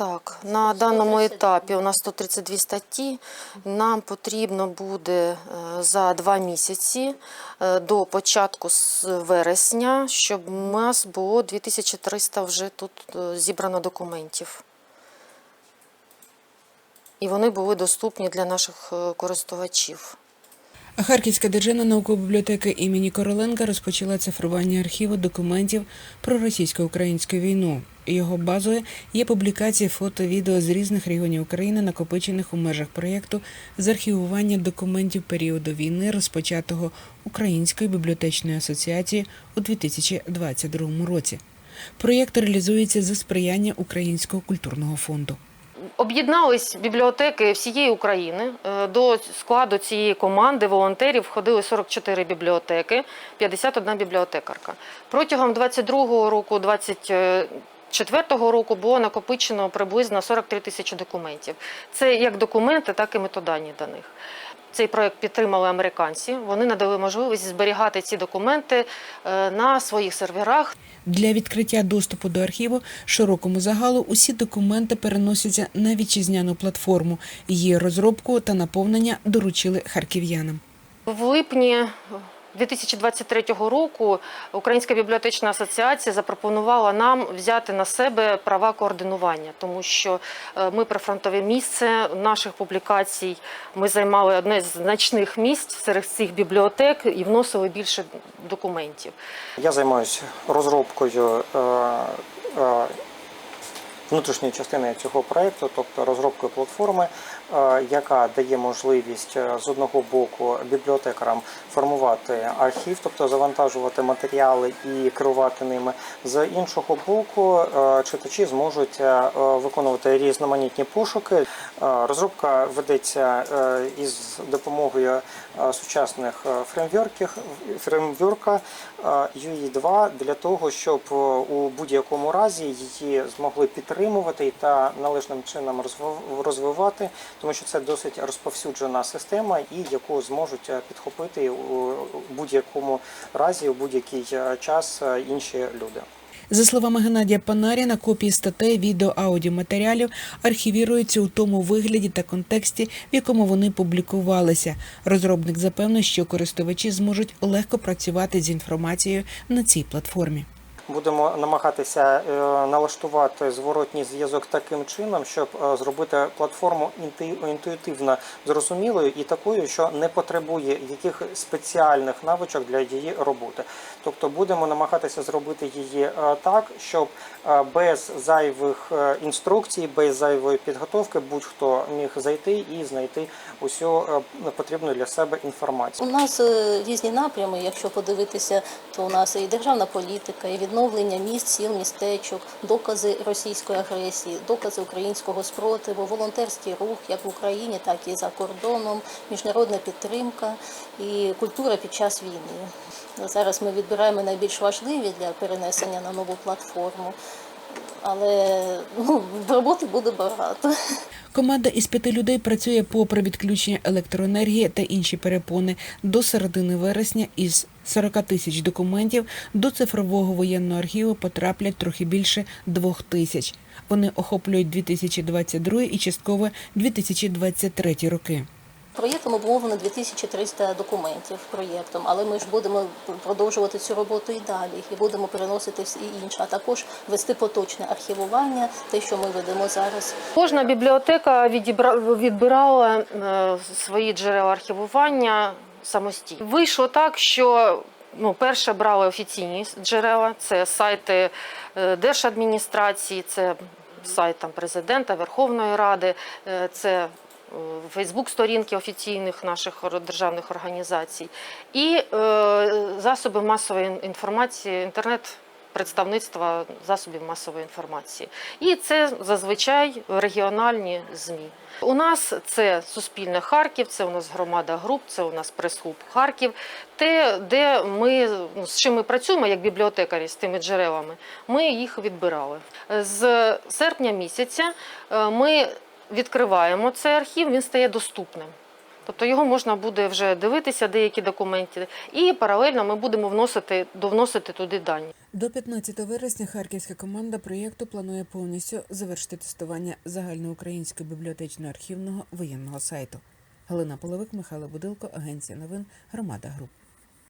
Так, на даному етапі у нас 132 статті. Нам потрібно буде е, за два місяці е, до початку з вересня, щоб у нас було 2300 вже тут е, зібрано документів. І вони були доступні для наших користувачів. Харківська державна наукова бібліотека імені Короленка розпочала цифрування архіву документів про російсько-українську війну. Його базою є публікації фото, відео з різних регіонів України, накопичених у межах проєкту з архівування документів періоду війни, розпочатого Українською бібліотечною асоціацією у 2022 році. Проєкт реалізується за сприяння Українського культурного фонду. Об'єднались бібліотеки всієї України. Е, До складу цієї команди волонтерів входили 44 бібліотеки, 51 бібліотекарка. Протягом 22 року, 24 року було накопичено приблизно 43 тисячі документів. Це як документи, так і методані до них. Цей проект підтримали американці. Вони надали можливість зберігати ці документи е, на своїх серверах. Для відкриття доступу до архіву широкому загалу усі документи переносяться на вітчизняну платформу. Її розробку та наповнення доручили харків'янам. В липні 2023 року Українська бібліотечна асоціація запропонувала нам взяти на себе права координування, тому що е, ми прифронтове місце наших публікацій. Ми займали одне з значних місць серед цих бібліотек і вносили більше документів. Я займаюся розробкою е, е, внутрішньої частини цього проєкту, тобто розробкою платформи, е, яка дає можливість е, з одного боку бібліотекарам формувати архів, тобто завантажувати матеріали і керувати ними. З іншого боку, е, читачі зможуть виконувати різноманітні пошуки. Розробка ведеться із допомогою сучасних фреймворків, фреймворка е, UE2 для того, щоб у будь-якому разі її змогли підтримувати та належним чином розв- розвивати, тому що це досить розповсюджена система, і яку зможуть е, підхопити у будь-якому разі, у будь-який е, час е, інші люди. За словами Геннадія Панаріна, копії статей, відео, аудіоматеріалів архівіруються у тому вигляді та контексті, в якому вони публікувалися. Розробник запевнив, що користувачі зможуть легко працювати з інформацією на цій платформі. Будемо намагатися е, налаштувати зворотній зв'язок таким чином, щоб е, зробити платформу інту- інтуїтивно зрозумілою і такою, що не потребує яких спеціальних навичок для її роботи. Тобто будемо намагатися зробити її е, так, щоб без зайвих інструкцій, без зайвої підготовки будь-хто міг зайти і знайти усю потрібну для себе інформацію. У нас різні напрями. Якщо подивитися, то у нас і державна політика, і відновлення міст, сіл, містечок, докази російської агресії, докази українського спротиву, волонтерський рух як в Україні, так і за кордоном, міжнародна підтримка і культура під час війни. Зараз ми відбираємо найбільш важливі для перенесення на нову платформу. Але ну, роботи буде багато. Команда із п'яти людей працює попри відключення електроенергії та інші перепони. До середини вересня із 40 тисяч документів до цифрового воєнного архіву потраплять трохи більше двох тисяч. Вони охоплюють 2022 і частково 2023 роки. Проєктом обумовлено 2300 документів проєктом, але ми ж будемо продовжувати цю роботу і далі, і будемо переносити всі інше, а також вести поточне архівування, те, що ми ведемо зараз. Кожна бібліотека відбирала е, свої джерела архівування самостійно. Вийшло так, що ну, перше брали офіційні джерела, це сайти е, держадміністрації, це сайт там, президента, Верховної Ради, е, це Фейсбук-сторінки офіційних наших державних організацій і е, засоби масової інформації, інтернет. Представництва засобів масової інформації, і це зазвичай регіональні змі. У нас це Суспільне Харків, це у нас громада груп, це у нас прес-клуб Харків. Те, де ми ну, з чим ми працюємо як бібліотекарі з тими джерелами, ми їх відбирали. З серпня місяця е, ми відкриваємо цей архів, він стає доступним. Тобто його можна буде вже дивитися, деякі документи, і паралельно ми будемо вносити, довносити туди дані. До 15 вересня харківська команда проєкту планує повністю завершити тестування загальноукраїнського бібліотечно-архівного воєнного сайту. Галина Половик, Михайло Будилко, Агенція новин, Громада Груп.